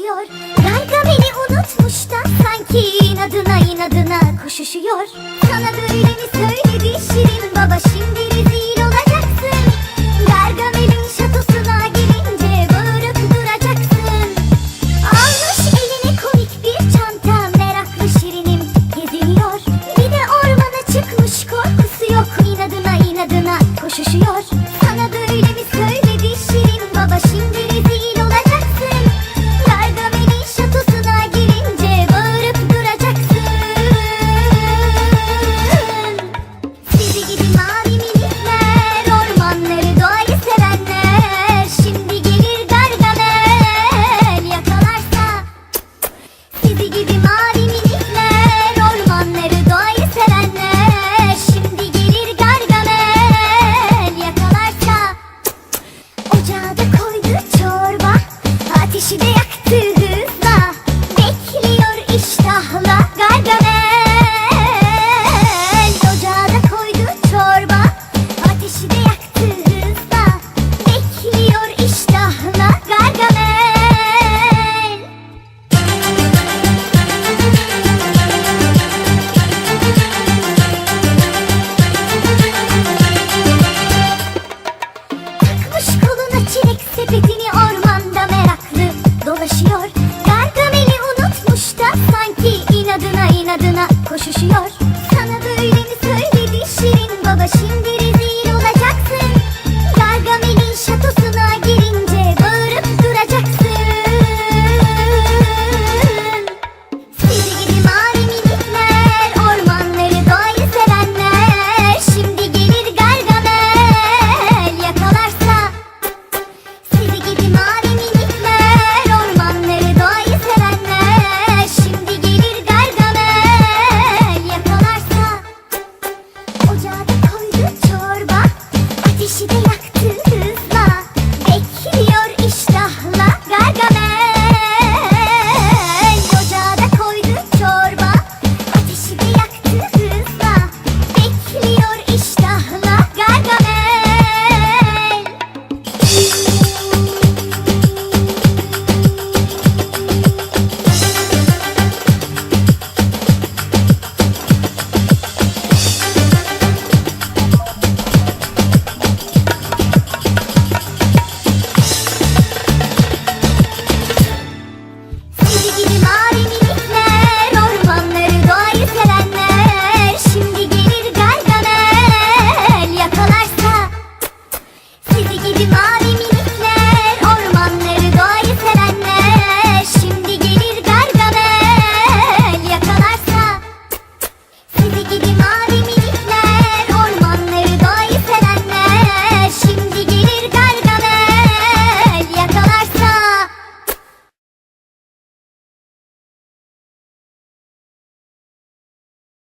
koşuyor Galiba beni unutmuş da sanki inadına inadına koşuşuyor. Sana böyle mi söyledi Şirin baba şimdi Ateşi de Bekliyor iştahla Gargamel Ocağa da koydu çorba Ateşi de Bekliyor iştahla Gargamel Takmış koluna çilek sepetini adına koşuşuyor. Se